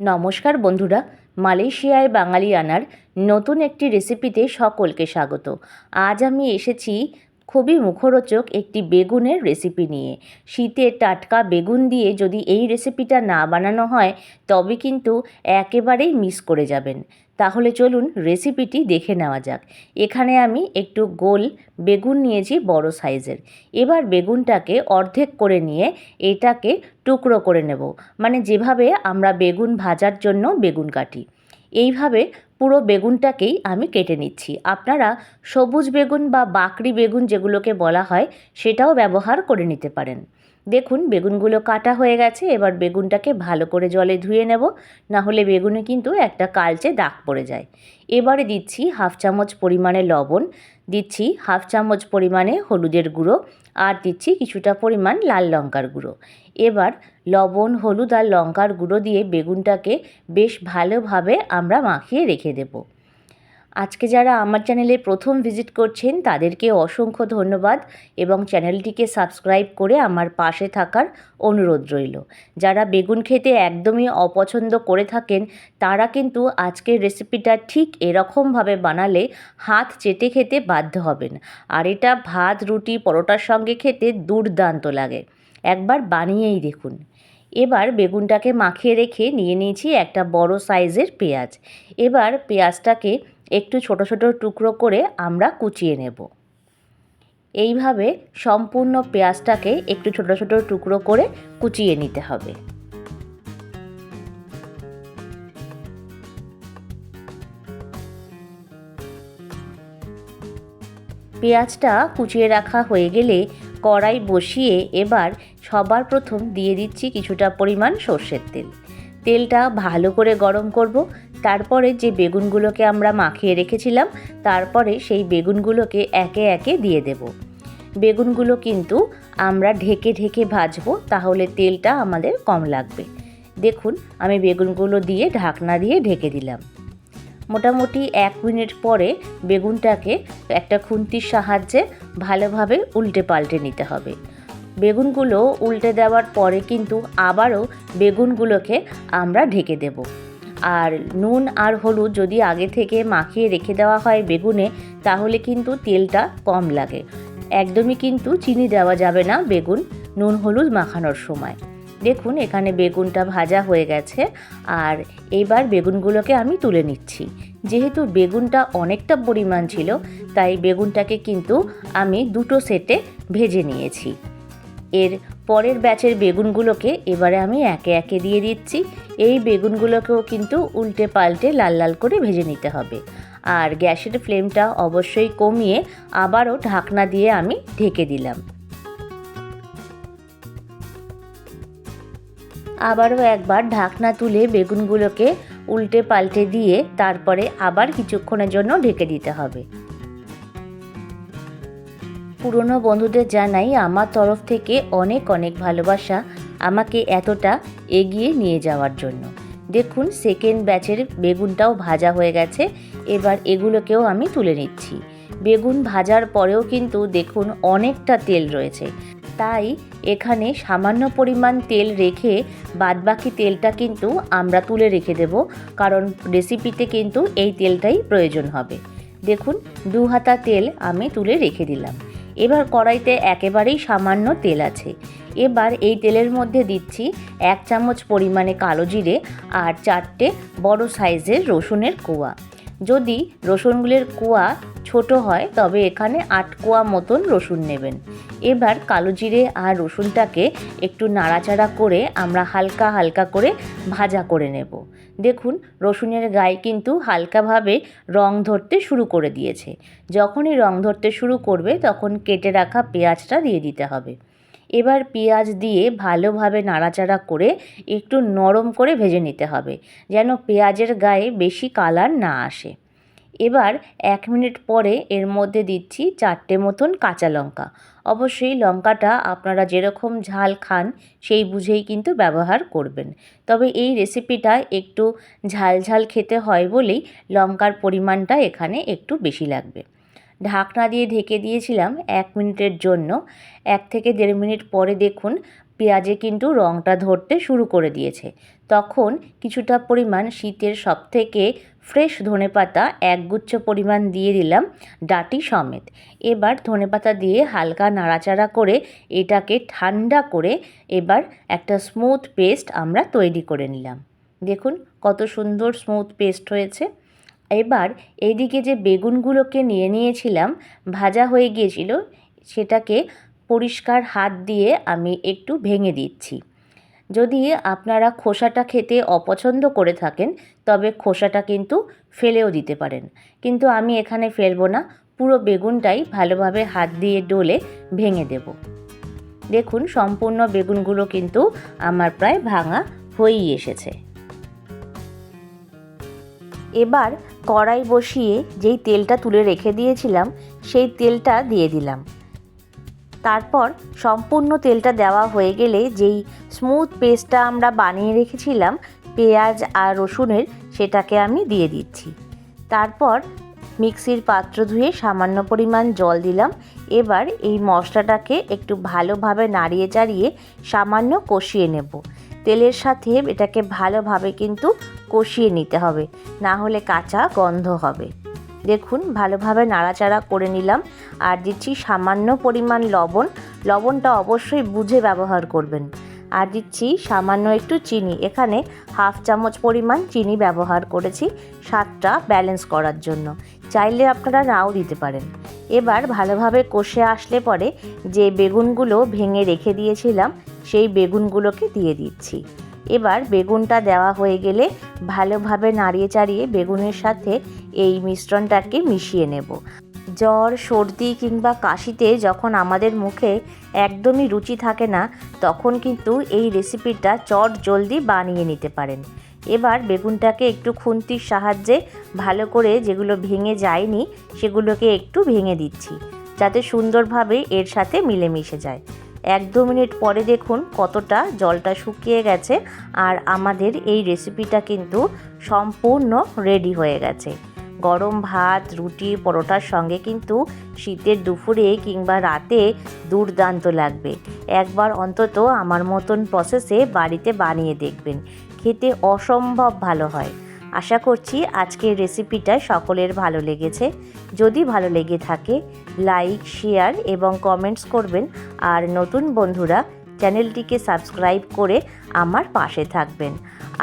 নমস্কার বন্ধুরা মালয়েশিয়ায় বাঙালি আনার নতুন একটি রেসিপিতে সকলকে স্বাগত। আজ আমি এসেছি খুবই মুখরোচক একটি বেগুনের রেসিপি নিয়ে। শীতের টাটকা বেগুন দিয়ে যদি এই রেসিপিটা না বানানো হয়, তবে কিন্তু একেবারেই মিস করে যাবেন। তাহলে চলুন রেসিপিটি দেখে নেওয়া যাক। এখানে আমি একটু গোল বেগুন নিয়েছি বড় সাইজের। এবার বেগুনটাকে অর্ধেক করে নিয়ে এটাকে টুকরো করে নেব। মানে যেভাবে আমরা বেগুন ভাজার জন্য বেগুন কাটি। এইভাবে পুরো বেগুনটাকেই আমি কেটে নিচ্ছি। আপনারা সবুজ বেগুন বা বাকরি বেগুন যেগুলোকে বলা হয়, সেটাও ব্যবহার করে নিতে পারেন। দেখুন, বেগুনগুলো কাটা হয়ে গেছে, এবার বেগুনটাকে ভালো করে জলে ধুয়ে নেব, না হলে বেগুনে কিন্তু একটা কালচে দাগ পড়ে যায়। এবারে দিচ্ছি হাফ চামচ পরিমাণে লবণ, দিচ্ছি হাফ চামচ পরিমাণে হলুদের গুঁড়ো আর দিচ্ছি কিছুটা পরিমাণ লাল লঙ্কার গুঁড়ো। এবার লবণ, হলুদ আর লঙ্কার গুঁড়ো দিয়ে বেগুনটাকে বেশ ভালোভাবে আমরা মাখিয়ে রেখে দেবো। আজকে যারা আমার চ্যানেলে প্রথম ভিজিট করছেন, তাদেরকে অসংখ্য ধন্যবাদ এবং চ্যানেলটিকে সাবস্ক্রাইব করে আমার পাশে থাকার অনুরোধ রইল। যারা বেগুন খেতে একদমই অপছন্দ করে থাকেন, তারা কিন্তু আজকের রেসিপিটা ঠিক এরকমভাবে বানালে হাত চেটে খেতে বাধ্য হবেন। আর এটা ভাত, রুটি, পরোটার সঙ্গে খেতে দুর্দান্ত লাগে। একবার বানিয়েই দেখুন। এবার বেগুনটাকে মাখিয়ে রেখে নিয়ে নিয়েছি একটা বড় সাইজের পেঁয়াজ। এবার পেঁয়াজটাকে একটু ছোট ছোট টুকরো করে আমরা কুচিয়ে নেব। এইভাবে সম্পূর্ণ পেঁয়াজটাকে একটু ছোট ছোট টুকরো করে কুচিয়ে নিতে হবে। পেঁয়াজটা কুচিয়ে রাখা হয়ে গেলে কড়াই বসিয়ে এবার সবার প্রথম দিয়ে দিচ্ছি কিছুটা পরিমাণ সর্ষের তেল। তেলটা ভালো করে গরম করব। তারপরে যে বেগুনগুলোকে আমরা মাখিয়ে রেখেছিলাম, তারপরে সেই বেগুনগুলোকে একে একে দিয়ে দেব। বেগুনগুলো কিন্তু আমরা ঢেকে ঢেকে ভাজবো, তাহলে তেলটা আমাদের কম লাগবে। দেখুন, আমি বেগুনগুলো দিয়ে ঢাকনা দিয়ে ঢেকে দিলাম। মোটামুটি এক মিনিট পরে বেগুনটাকে একটা খুন্তির সাহায্যে ভালোভাবে উল্টে পাল্টে নিতে হবে। বেগুনগুলো উল্টে দেওয়ার পরে কিন্তু আবারও বেগুনগুলোকে আমরা ঢেকে দেব। আর নুন আর হলুদ যদি আগে থেকে মাখিয়ে রেখে দেওয়া হয় বেগুনে, তাহলে কিন্তু তেলটা কম লাগে। একদমই কিন্তু চিনি দেওয়া যাবে না বেগুন নুন হলুদ মাখানোর সময়। দেখুন, এখানে বেগুনটা ভাজা হয়ে গেছে। আর এইবার বেগুনগুলোকে আমি তুলে নিচ্ছি। যেহেতু বেগুনটা অনেকটা পরিমাণ ছিল, তাই বেগুনটাকে কিন্তু আমি দুটো সেটে ভেজে নিয়েছি। এর পরের ব্যাচের বেগুনগুলোকে এবারে আমি একে একে দিয়ে দিচ্ছি। এই বেগুনগুলোকেও কিন্তু উল্টে পাল্টে লাল লাল করে ভেজে নিতে হবে। আর গ্যাসের ফ্লেমটা অবশ্যই কমিয়ে আবারও ঢাকনা দিয়ে আমি ঢেকে দিলাম। আবারও একবার ঢাকনা তুলে বেগুনগুলোকে উল্টে পাল্টে দিয়ে তারপরে আবার কিছুক্ষণের জন্য ঢেকে দিতে হবে। পুরনো বন্ধুদের জানাই আমার তরফ থেকে অনেক অনেক ভালোবাসা আমাকে এতটা এগিয়ে নিয়ে যাওয়ার জন্য। দেখুন সেকেন্ড ব্যাচের বেগুনটাও ভাজা হয়ে গেছে, এবার এগুলোকেও আমি তুলে নিচ্ছি। বেগুন ভাজার পরেও কিন্তু দেখুন অনেকটা তেল রয়েছে। তাই এখানে সামান্য পরিমাণ তেল রেখে বাদবাকি তেলটা কিন্তু আমরা তুলে রেখে দেব, কারণ রেসিপিতে কিন্তু এই তেলটাই প্রয়োজন হবে। দেখুন দু হাতা তেল আমি তুলে রেখে দিলাম। এবার কড়াইতে একেবারেই সামান্য তেল আছে। এবার এই তেলের মধ্যে দিচ্ছি এক চামচ পরিমাণে কালো জিরে আর চারটে বড় সাইজের রসুনের কোয়া। যদি রসুনগুলির কোয়া ছোট হয়, তবে এখানে আট কোয়া মতন রসুন নেবেন। এবার কালো জিরে আর রসুনটাকে একটু নাড়াচাড়া করে আমরা হালকা হালকা করে ভাজা করে নেব। দেখুন, রসুনের গায়ে কিন্তু হালকাভাবে রং ধরতে শুরু করে দিয়েছে। যখনই রং ধরতে শুরু করবে, তখন কেটে রাখা পেঁয়াজটা দিয়ে দিতে হবে। এবার পেঁয়াজ দিয়ে ভালোভাবে নাড়াচাড়া করে একটু নরম করে ভেজে নিতে হবে, যেন পেঁয়াজের গায়ে বেশি কালার না আসে। এবার এক মিনিট পরে এর মধ্যে দিচ্ছি চারটে মতন কাঁচা লঙ্কা। অবশ্যই লঙ্কাটা আপনারা যেরকম ঝাল খান সেই বুঝেই কিন্তু ব্যবহার করবেন। তবে এই রেসিপিটা একটু ঝাল ঝাল খেতে হয় বলেই লঙ্কার পরিমাণটা এখানে একটু বেশি লাগবে। ঢাকনা দিয়ে ঢেকে দিয়েছিলাম এক মিনিটের জন্য। এক থেকে দেড় মিনিট পরে দেখুন পেঁয়াজে কিন্তু রঙটা ধরতে শুরু করে দিয়েছে। তখন কিছুটা পরিমাণ শীতের সবথেকে ফ্রেশ ধনেপাতা একগুচ্ছ পরিমাণ দিয়ে দিলাম ডাটি সমেত। এবার ধনেপাতা দিয়ে হালকা নাড়াচাড়া করে এটাকে ঠান্ডা করে এবার একটা স্মুথ পেস্ট আমরা তৈরি করে নিলাম। দেখুন কত সুন্দর স্মুথ পেস্ট হয়েছে। এবার এইদিকে যে বেগুনগুলোকে নিয়ে নিয়েছিলাম, ভাজা হয়ে গিয়েছিল, সেটাকে পরিষ্কার হাত দিয়ে আমি একটু ভেঙে দিচ্ছি। যদি আপনারা খোসাটা খেতে অপছন্দ করে থাকেন, তবে খোসাটা কিন্তু ফেলেও দিতে পারেন। কিন্তু আমি এখানে ফেলব না, পুরো বেগুনটাই ভালোভাবে হাত দিয়ে ডলে ভেঙে দেব। দেখুন, সম্পূর্ণ বেগুনগুলো কিন্তু আমার প্রায় ভাঙা হয়েই এসেছে। এবার কড়াই বসিয়ে যেই তেলটা তুলে রেখে দিয়েছিলাম, সেই তেলটা দিয়ে দিলাম। তারপর সম্পূর্ণ তেলটা দেওয়া হয়ে গেলে যেই স্মুথ পেস্টটা আমরা বানিয়ে রেখেছিলাম, পেঁয়াজ আর রসুনের, সেটাকে আমি দিয়ে দিচ্ছি। তারপর মিক্সির পাত্র ধুয়ে সামান্য পরিমাণ জল দিলাম। এবার এই মশলাটাকে একটু ভালোভাবে নাড়িয়ে চাড়িয়ে সামান্য কষিয়ে নেব। তেলের সাথে এটাকে ভালোভাবে কিন্তু কষিয়ে নিতে হবে, না হলে কাঁচা গন্ধ হবে। দেখুন, ভালোভাবে নাড়াচাড়া করে নিলাম। আর দিচ্ছি সামান্য পরিমাণ লবণ। লবণটা অবশ্যই বুঝে ব্যবহার করবেন। আর দিচ্ছি সামান্য একটু চিনি। এখানে হাফ চামচ পরিমাণ চিনি ব্যবহার করেছি স্বাদটা ব্যালেন্স করার জন্য। চাইলে আপনারা নাও দিতে পারেন। এবার ভালোভাবে কষে আসলে পরে যে বেগুনগুলো ভেঙে রেখে দিয়েছিলাম, সেই বেগুনগুলোকে দিয়ে দিচ্ছি। এবার বেগুনটা দেওয়া হয়ে গেলে ভালোভাবে নাড়িয়ে চাড়িয়ে বেগুনের সাথে এই মিশ্রণটাকে মিশিয়ে নেব। জ্বর, সর্দি কিংবা কাশিতে যখন আমাদের মুখে একদমই রুচি থাকে না, তখন কিন্তু এই রেসিপিটা চট জলদি বানিয়ে নিতে পারেন। এবার বেগুনটাকে একটু খুন্তির সাহায্যে ভালো করে যেগুলো ভেঙে যায়নি, সেগুলোকে একটু ভেঙে দিচ্ছি, যাতে সুন্দরভাবে এর সাথে মিলেমিশে যায়। এক দু মিনিট পরে দেখুন কতটা জলটা শুকিয়ে গেছে আর আমাদের এই রেসিপিটা কিন্তু সম্পূর্ণ রেডি হয়ে গেছে। গরম ভাত, রুটি, পরোটার সঙ্গে কিন্তু শীতের দুপুরে কিংবা রাতে দুর্দান্ত লাগবে। একবার অন্তত আমার মতন প্রসেসে বাড়িতে বানিয়ে দেখবেন। খেতে অসম্ভব ভালো হয়। আশা করছি আজকের রেসিপিটা সকলের ভালো লেগেছে। যদি ভালো লেগে থাকে, লাইক, শেয়ার এবং কমেন্টস করবেন আর নতুন বন্ধুরা চ্যানেলটিকে সাবস্ক্রাইব করে আমার পাশে থাকবেন।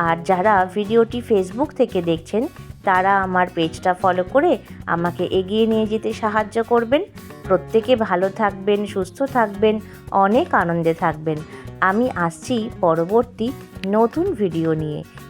আর যারা ভিডিওটি ফেসবুক থেকে দেখছেন, তারা আমার পেজটা ফলো করে আমাকে এগিয়ে নিয়ে যেতে সাহায্য করবেন। প্রত্যেকে ভালো থাকবেন, সুস্থ থাকবেন, অনেক আনন্দে থাকবেন। আমি আসছি পরবর্তী নতুন ভিডিও নিয়ে।